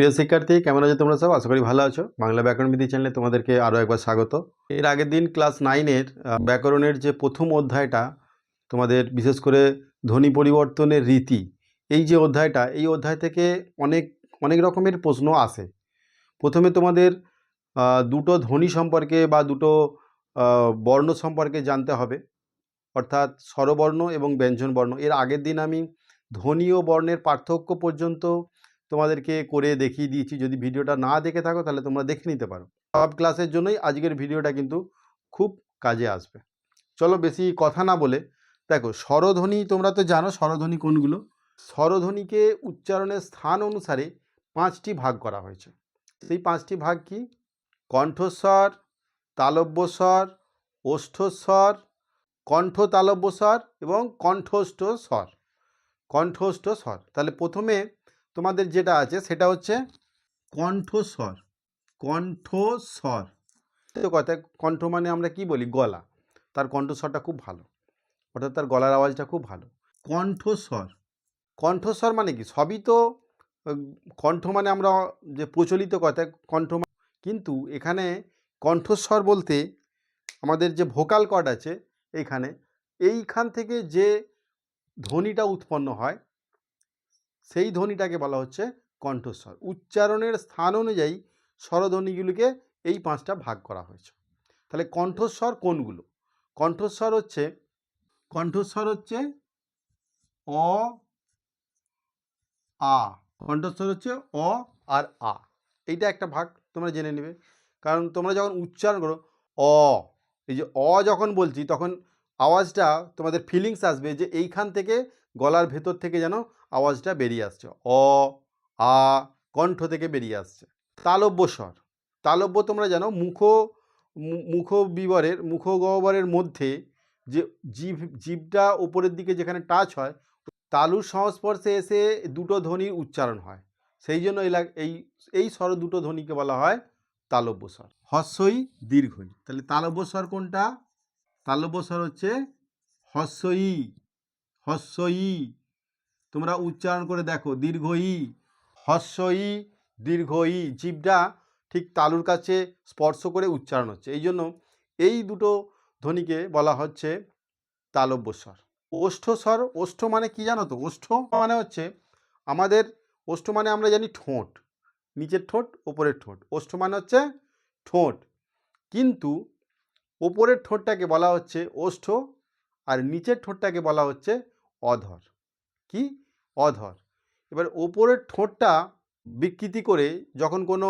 প্রিয় শিক্ষার্থী, কেমন আছো তোমরা সব? আশা করি ভালো আছো। বাংলা ব্যাকরণ বিধি চ্যানেলে তোমাদেরকে আরও একবার স্বাগত। এর আগের দিন ক্লাস নাইনের ব্যাকরণের যে প্রথম অধ্যায়টা, তোমাদের বিশেষ করে ধ্বনি পরিবর্তনের রীতি, এই যে অধ্যায়টা, এই অধ্যায় থেকে অনেক অনেক রকমের প্রশ্ন আসে। প্রথমে তোমাদের দুটো ধ্বনি সম্পর্কে বা দুটো বর্ণ সম্পর্কে জানতে হবে। অর্থাৎ স্বরবর্ণ এবং ব্যঞ্জন বর্ণ এর আগের দিন আমি ধ্বনি ও বর্ণের পার্থক্য পর্যন্ত তোমাদেরকে করে দেখিয়ে দিয়েছি। যদি ভিডিওটা না দেখে থাকো, তাহলে তোমরা দেখে নিতে পারো। সব ক্লাসের জন্যই আজকের ভিডিওটা কিন্তু খুব কাজে আসবে। চলো বেশি কথা না বলে, দেখো স্বরধ্বনি তোমরা তো জানো স্বরধ্বনি কোনগুলো? স্বরধ্বনিকে উচ্চারণের স্থান অনুসারে পাঁচটি ভাগ করা হয়েছে। সেই পাঁচটি ভাগ কি? কণ্ঠস্বর, তালব্যস্বর, ওষ্ঠস্বর কণ্ঠ তালব্যস্বর এবং কণ্ঠস্থ স্বর কণ্ঠস্থ স্বর তাহলে প্রথমে তোমাদের যেটা আছে সেটা হচ্ছে কণ্ঠস্বর। কণ্ঠস্বর। তো কথা কণ্ঠ মানে আমরা কি বলি? গলা। তার কণ্ঠস্বরটা খুব ভালো। অর্থাৎ তার গলার আওয়াজটা খুব ভালো। কণ্ঠস্বর। কণ্ঠস্বর মানে কি? সবই তো কণ্ঠ মানে আমরা যে প্রচলিত কথা কণ্ঠ কিন্তু এখানে কণ্ঠস্বর বলতে আমাদের যে ভোকাল কর্ড আছে এইখানে এইখান থেকে যে ধ্বনিটা উৎপন্ন হয় সেই ধ্বনিটাকে বলা হচ্ছে কণ্ঠস্বর। উচ্চারণের স্থান অনুযায়ী স্বরধ্বনিগুলিকে এই পাঁচটা ভাগ করা হয়েছে। তাহলে কণ্ঠস্বর কোনগুলো? কণ্ঠস্বর হচ্ছে কণ্ঠস্বর হচ্ছে অ, আ। কণ্ঠস্বর হচ্ছে অ আর আ। এইটা একটা ভাগ তোমরা জেনে নেবে। কারণ তোমরা যখন উচ্চারণ করো, অ, এই যে অ যখন বলছি, তখন আওয়াজটা তোমাদের ফিলিংস আসবে যে এইখান থেকে গলার ভেতর থেকে যেন আওয়াজটা বেরিয়ে আসছে। অ, আ, কণ্ঠ থেকে বেরিয়ে আসছে। তালব্য স্বর তালব্য তোমরা জানো মুখ মুখ বিবরের মুখ গহ্বরের মধ্যে যে জিভ জিভটা ওপরের দিকে যেখানে টাচ হয়, তালুর সংস্পর্শে এসে দুটো ধ্বনির উচ্চারণ হয়। সেই জন্য এই এই স্বর দুটো ধ্বনিকে বলা হয় তালব্য স্বর হস্যই দীর্ঘই তাহলে তালব্য স্বর কোনটা? তালব্য স্বর হচ্ছে হস্যই। হস্যই। তোমরা উচ্চারণ করে দেখো, দীর্ঘই। হস্যই, দীর্ঘই। জীবটা ঠিক তালুর কাছে স্পর্শ করে উচ্চারণ হচ্ছে। এই জন্য এই দুটো ধ্বনিকে বলা হচ্ছে তালব্য স্বর ওষ্ঠ স্বর ওষ্ঠ মানে কি জানো তো? ওষ্ঠ মানে হচ্ছে আমাদের, ওষ্ঠ মানে আমরা জানি ঠোঁট। নিচের ঠোঁট, ওপরের ঠোঁট। ওষ্ঠ মানে হচ্ছে ঠোঁট। কিন্তু ওপরের ঠোঁটটাকে বলা হচ্ছে ওষ্ঠ আর নিচের ঠোঁটটাকে বলা হচ্ছে অধর। কি? অধর। এবার ওপরের ঠোঁটটা বিকৃতি করে যখন কোনো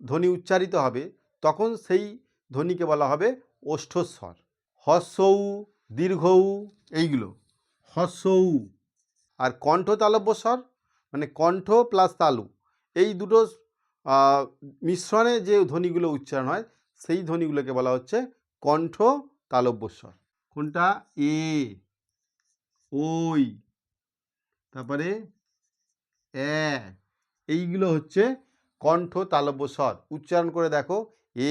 ধ্বনি উচ্চারিত হবে, তখন সেই ধ্বনিকে বলা হবে ওষ্ঠস্বর হস্যৌ, দীর্ঘৌ, এইগুলো। হস্যৌ। আর কণ্ঠ তালব্য স্বর মানে কণ্ঠ প্লাস তালু। এই দুটো মিশ্রণে যে ধ্বনিগুলো উচ্চারণ হয়, সেই ধ্বনিগুলোকে বলা হচ্ছে কণ্ঠ তালব্য স্বর কোনটা? এ। ওই। তারপরে, এ, এইগুলো হচ্ছে কণ্ঠ তালব্য স্বর। উচ্চারণ করে দেখো, এ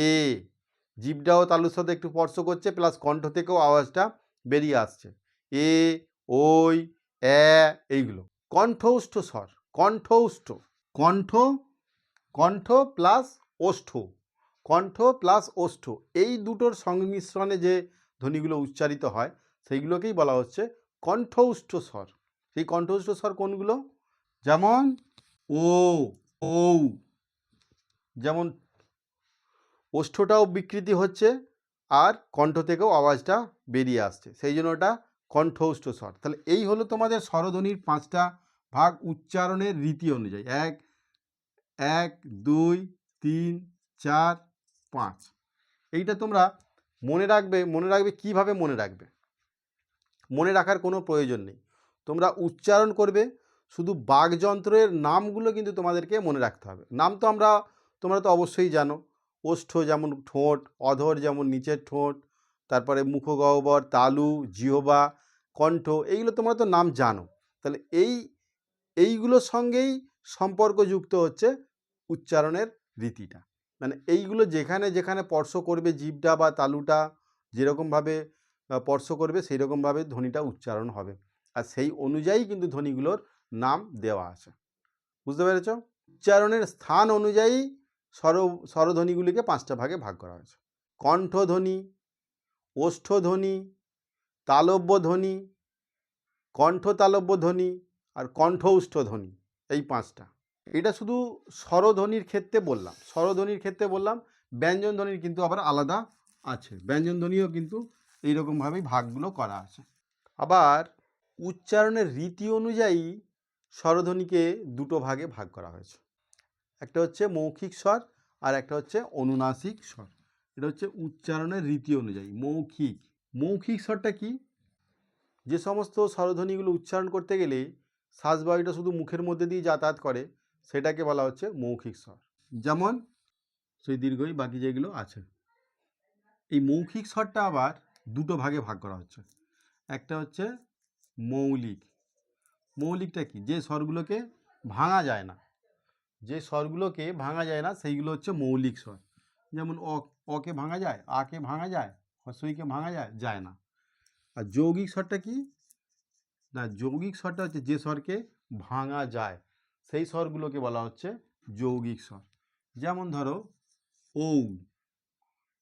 জিভটাও তালুর সাথে একটু স্পর্শ করছে, প্লাস কণ্ঠ থেকেও আওয়াজটা বেরিয়ে আসছে। এ, ওই, এ, এইগুলো। কণ্ঠৌষ্ঠ স্বর কণ্ঠৌষ্ঠ কণ্ঠ কণ্ঠ প্লাস ওষ্ঠ। কণ্ঠ প্লাস ওষ্ঠ। এই দুটোর সংমিশ্রণে যে ধ্বনিগুলো উচ্চারিত হয়, সেইগুলোকেই বলা হচ্ছে কণ্ঠৌষ্ঠ স্বর সেই কণ্ঠস্থ স্বর কোনগুলো? যেমন ও, ঔ। যেমন ওষ্ঠটাও বিকৃতি হচ্ছে আর কণ্ঠ থেকেও আওয়াজটা বেরিয়ে আসছে। সেই জন্য ওটা কণ্ঠস্থ স্বর তাহলে এই হলো তোমাদের স্বরধ্বনির পাঁচটা ভাগ উচ্চারণের রীতি অনুযায়ী। এক এক, দুই, তিন, চার, পাঁচ। এইটা তোমরা মনে রাখবে মনে রাখবে কীভাবে মনে রাখবে? মনে রাখার কোনো প্রয়োজন নেই। তোমরা উচ্চারণ করবে, শুধু বাঘযন্ত্রের নামগুলো কিন্তু তোমাদেরকে মনে রাখতে হবে। নাম তো আমরা, তোমরা তো অবশ্যই জানো। ওষ্ঠ যেমন ঠোঁট, অধর যেমন নিচের ঠোঁট, তারপরে মুখগহ্বর, তালু, জিহবা, কণ্ঠ, এইগুলো তোমরা তো নাম জানো। তাহলে এই, এইগুলোর সঙ্গেই সম্পর্কযুক্ত হচ্ছে উচ্চারণের রীতিটা। মানে এইগুলো যেখানে যেখানে স্পর্শ করবে জীবটা বা তালুটা যেরকমভাবে স্পর্শ করবে সেই রকমভাবে ধ্বনিটা উচ্চারণ হবে। আর সেই অনুযায়ী কিন্তু ধ্বনিগুলোর নাম দেওয়া আছে। বুঝতে পেরেছ? উচ্চারণের স্থান অনুযায়ী স্বর স্বরধ্বনিগুলিকে পাঁচটা ভাগে ভাগ করা হয়েছে। কণ্ঠধ্বনি, ওষ্ঠধ্বনি তালব্য ধ্বনি কণ্ঠ তালব্য ধ্বনি আর কণ্ঠ উষ্ঠ ধ্বনি এই পাঁচটা। এটা শুধু স্বরধ্বনির ক্ষেত্রে বললাম। স্বরধ্বনির ক্ষেত্রে বললাম ব্যঞ্জন ধ্বনির কিন্তু আবার আলাদা আছে। ব্যঞ্জন ধ্বনিও কিন্তু এইরকমভাবেই ভাগগুলো করা আছে। আবার উচ্চারণের রীতি অনুযায়ী স্বরধ্বনিকে দুটো ভাগে ভাগ করা হয়েছে। একটা হচ্ছে মৌখিক স্বর আর একটা হচ্ছে অনুনাসিক স্বর। এটা হচ্ছে উচ্চারণের রীতি অনুযায়ী, মৌখিক। মৌখিক স্বরটা কি? যে সমস্ত স্বরধ্বনিগুলো উচ্চারণ করতে গেলে শ্বাসবায়ুটা শুধু মুখের মধ্যে দিয়ে যাতায়াত করে, সেটাকে বলা হচ্ছে মৌখিক স্বর। যেমন, সেই দীর্ঘই বাকি যেগুলো আছে। এই মৌখিক স্বরটা আবার দুটো ভাগে ভাগ করা হচ্ছে। একটা হচ্ছে মৌলিক। মৌলিকটা কি? যে স্বরগুলোকে ভাঙা যায় না। যে স্বরগুলোকে ভাঙা যায় না, সেইগুলো হচ্ছে মৌলিক স্বর। যেমন অকে ভাঙা যায়, আকে ভাঙা যায়, হসইকে ভাঙা যায় যায় না। আর যৌগিক স্বরটা কি? না, যৌগিক স্বরটা হচ্ছে যে স্বরকে ভাঙা যায়, সেই স্বরগুলোকে বলা হচ্ছে যৌগিক স্বর। যেমন ধরো ঔ,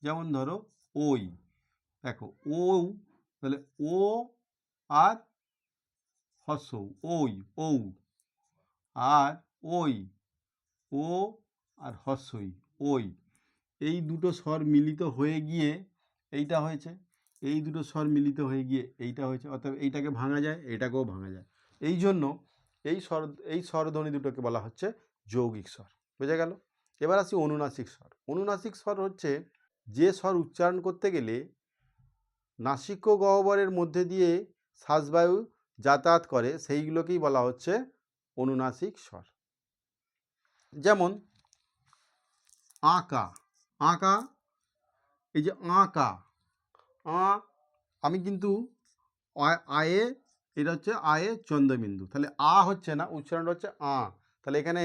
যেমন ধরো ওই দেখো ও তাহলে ও আর হসৌ ওই ঔ। আর ওই ও আর হস্যই ওই এই দুটো স্বর মিলিত হয়ে গিয়ে এইটা হয়েছে, এই দুটো স্বর মিলিত হয়ে গিয়ে এইটা হয়েছে, অর্থাৎ এইটাকে ভাঙা যায় এটাকেও ভাঙা যায়। এই জন্য এই স্বর, এই স্বরধ্বনি দুটোকে বলা হচ্ছে যৌগিক স্বর। বোঝা গেল? এবার আসি অনুনাসিক স্বর। অনুনাসিক স্বর হচ্ছে যে স্বর উচ্চারণ করতে গেলে নাসিক ও গহ্বরের মধ্যে দিয়ে শ্বাসবায়ু যাতায়াত করে, সেইগুলোকেই বলা হচ্ছে অনুনাসিক স্বর। যেমন, আঁকা। আঁকা, এই যে আঁকা, আ, আমি কিন্তু আয়ে, এটা হচ্ছে আয়ে চন্দ্রবিন্দু। তাহলে আ হচ্ছে না, উচ্চারণটা হচ্ছে আ। তাহলে এখানে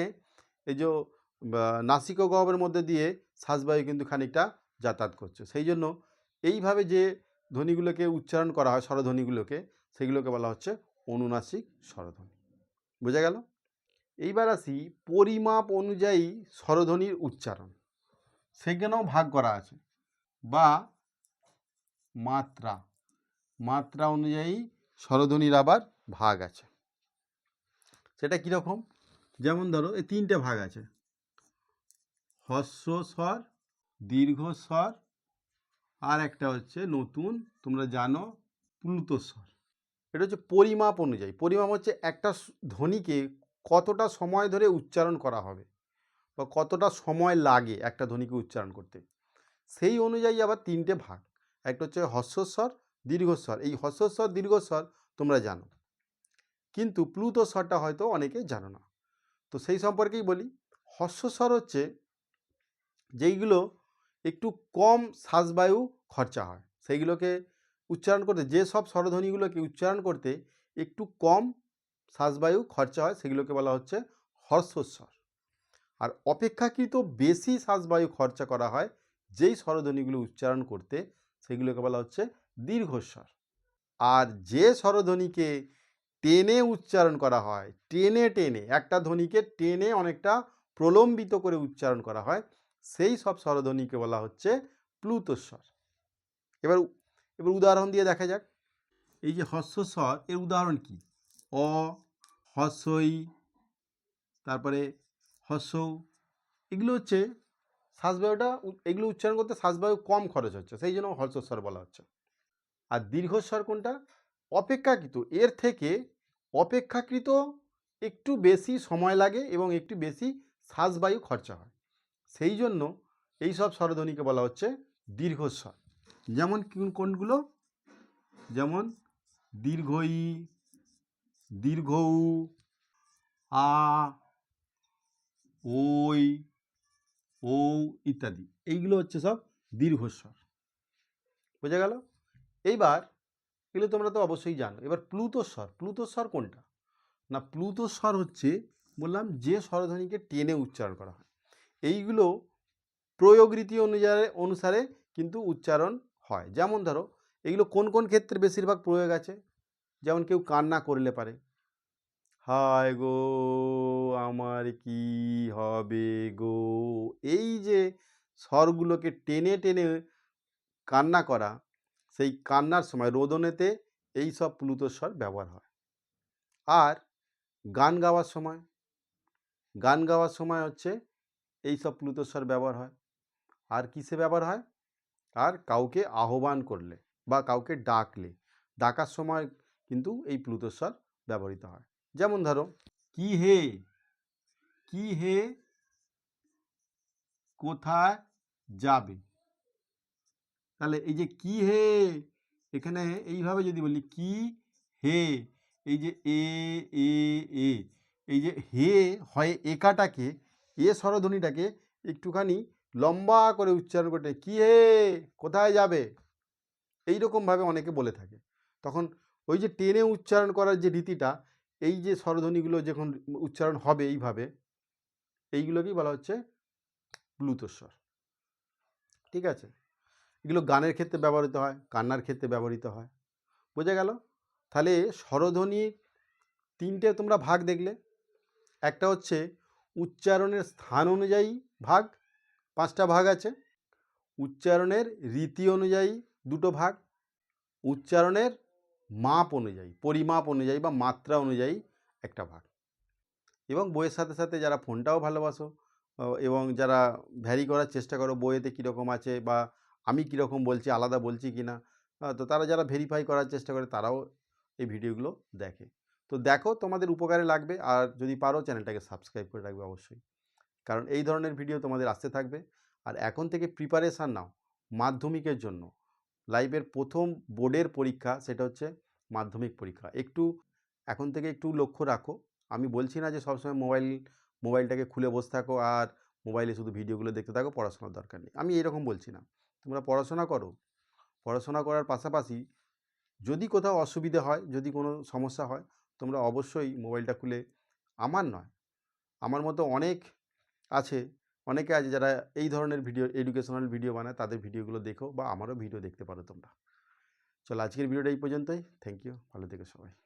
এই যে নাসিক গহ্বরের মধ্যে দিয়ে শ্বাসবায়ু কিন্তু খানিকটা যাতায়াত করছে। সেই জন্য এইভাবে যে ধ্বনিগুলোকে উচ্চারণ করা হয়, স্বরধ্বনিগুলোকে, সেগুলোকে বলা হচ্ছে অনুনাসিক স্বরধ্বনি। বোঝা গেল? এইবার আসি পরিমাপ অনুযায়ী স্বরধ্বনির উচ্চারণ। সেখানেও ভাগ করা আছে। বা মাত্রা। মাত্রা অনুযায়ী স্বরধ্বনির আবার ভাগ আছে। সেটা কীরকম যেমন ধরো, এই তিনটে ভাগ আছে। হস্য স্বর, দীর্ঘ স্বর আর একটা হচ্ছে নতুন, তোমরা জানো প্লুত স্বর এটা হচ্ছে পরিমাপ অনুযায়ী। পরিমাপ হচ্ছে একটা ধ্বনিকে কতটা সময় ধরে উচ্চারণ করা হবে বা কতটা সময় লাগে একটা ধ্বনিকে উচ্চারণ করতে। সেই অনুযায়ী আবার তিনটে ভাগ। একটা হচ্ছে হস্যস্বর, দীর্ঘস্বর। এই হস্যস্বর, দীর্ঘস্বর তোমরা জানো। কিন্তু প্লুত স্বরটা হয়তো অনেকে জানো না। তো সেই সম্পর্কেই বলি। হস্যস্বর হচ্ছে যেইগুলো একটু কম শ্বাসবায়ু খরচা হয়। সেইগুলোকে উচ্চারণ করতে, যে সব স্বরধ্বনিগুলোকে উচ্চারণ করতে একটু কম শ্বাসবায়ু খরচা হয়, সেগুলোকে বলা হচ্ছে হর্ষস্বর আর অপেক্ষাকৃত বেশি শ্বাসবায়ু খরচা করা হয়, যেই স্বরধ্বনিগুলো উচ্চারণ করতে, সেগুলোকে বলা হচ্ছে দীর্ঘস্বর। আর যে স্বরধ্বনিকে টেনে উচ্চারণ করা হয়, টেনে টেনে, একটা ধ্বনিকে টেনে অনেকটা প্রলম্বিত করে উচ্চারণ করা হয় সেই সব স্বরধ্বনিকে বলা হচ্ছে প্লুতস্বর। এবার এবার উদাহরণ দিয়ে দেখা যাক। এই যে হস্যস্বর, এর উদাহরণ কি? অ, হস্যই, তারপরে হস্যৌ, এগুলো হচ্ছে শ্বাসবায়ুটা এগুলো উচ্চারণ করতে শ্বাসবায়ু কম খরচ হচ্ছে, সেই জন্য হর্ষস্বর বলা হচ্ছে। আর দীর্ঘস্বর কোনটা? অপেক্ষাকৃত, এর থেকে অপেক্ষাকৃত একটু বেশি সময় লাগে এবং একটু বেশি শ্বাসবায়ু খরচা হয়। সেই জন্য এই সব স্বরধ্বনিকে বলা হচ্ছে দীর্ঘস্বর। যেমন কোন- কোনগুলো? যেমন দীর্ঘ দীর্ঘই দীর্ঘ উ আ, ওই ও ইত্যাদি। এইগুলো হচ্ছে সব দীর্ঘস্বর। বোঝা গেল? এইবার এগুলো তোমরা তো অবশ্যই জানো। এবার প্লুতস্বর। প্লুতস্বর কোনটা? না, প্লুতস্বর হচ্ছে বললাম যে স্বরধ্বনিকে টেনে উচ্চারণ করা হয়। এইগুলো প্রয়োগ রীতি অনুযায়ী অনুসারে কিন্তু উচ্চারণ হয়। যেমন ধরো এগুলো কোন কোন ক্ষেত্রে বেশিরভাগ প্রয়োগ আছে? যেমন কেউ কান্না করলে পারে। হায় গো, আমার কি হবে গো? এই যে স্বরগুলোকে টেনে টেনে কান্না করা, সেই কান্নার সময় রোদনেতে এই সব প্লুত স্বর ব্যবহার হয়। আর গান গাওয়ার সময়, গান গাওয়ার সময় হচ্ছে এই সব প্লুত স্বর ব্যবহার হয়। আর কিসে ব্যবহার হয়? আর কাউকে আহ্বান করলে বা কাউকে ডাকলে। ডাকার সময় কিন্তু এই প্লুতস্বর ব্যবহৃত হয়। যেমন ধরো, কি হে? কি হে? কোথায় যাবে? তাহলে এই যে কি হে? এখানে এইভাবে যদি বলি, কি হে? এই যে এ এ এ। এই যে হে হয় একাটাকে এ স্বরধ্বনিটাকে একটুখানি লম্বা করে উচ্চারণ করতে কি হে? কোথায় যাবে? এই রকমভাবে অনেকে বলে থাকে। তখন ওই যে টেনে উচ্চারণ করার যে রীতিটা, এই যে স্বরধ্বনিগুলো যখন উচ্চারণ হবে এইভাবে, এইগুলোকেই বলা হচ্ছে প্লুতস্বর ঠিক আছে? এগুলো গানের ক্ষেত্রে ব্যবহৃত হয়, কান্নার ক্ষেত্রে ব্যবহৃত হয়। বোঝা গেল? তাহলে স্বরধ্বনির তিনটে তোমরা ভাগ দেখলে। একটা হচ্ছে উচ্চারণের স্থান অনুযায়ী ভাগ, পাঁচটা ভাগ আছে। উচ্চারণের রীতি অনুযায়ী দুটো ভাগ, উচ্চারণের মাপ অনুযায়ী, পরিমাপ অনুযায়ী বা মাত্রা অনুযায়ী একটা ভাগ। এবং বইয়ের সাথে সাথে যারা ফোনটাও ভালোবাসো এবং যারা ভ্যারি করার চেষ্টা করো, বইয়েতে কীরকম আছে বা আমি কীরকম বলছি, আলাদা বলছি কি না তো তারা যারা ভেরিফাই করার চেষ্টা করে, তারাও এই ভিডিওগুলো দেখে। তো দেখো তোমাদের উপকারে লাগবে। আর যদি পারো চ্যানেলটাকে সাবস্ক্রাইব করে রাখবে অবশ্যই। কারণ এই ধরনের ভিডিও তোমাদের আসতে থাকবে। আর এখন থেকে প্রিপারেশান নাও মাধ্যমিকের জন্য। লাইফের প্রথম বোর্ডের পরীক্ষা সেটা হচ্ছে মাধ্যমিক পরীক্ষা। একটু, এখন থেকে একটু লক্ষ্য রাখো। আমি বলছি না যে সবসময় মোবাইল, মোবাইলটাকে খুলে বসে থাকো আর মোবাইলে শুধু ভিডিওগুলো দেখতে থাকো, পড়াশোনার দরকার নেই। আমি এরকম বলছি না। তোমরা পড়াশোনা করো। পড়াশোনা করার পাশাপাশি যদি কোথাও অসুবিধে হয়, যদি কোনো সমস্যা হয় তোমরা অবশ্যই মোবাইলটা খুলে, আমার নয়। আমার মতো অনেক আছে, অনেকে আছে যারা এই ধরনের ভিডিও এডুকেশনাল ভিডিও বানায়, তাদের ভিডিওগুলো দেখো বা আমারও ভিডিও দেখতে পারো তোমরা। চলো আজকের ভিডিওটা এই পর্যন্তই। থ্যাংক ইউ ভালো থেকো সবাই।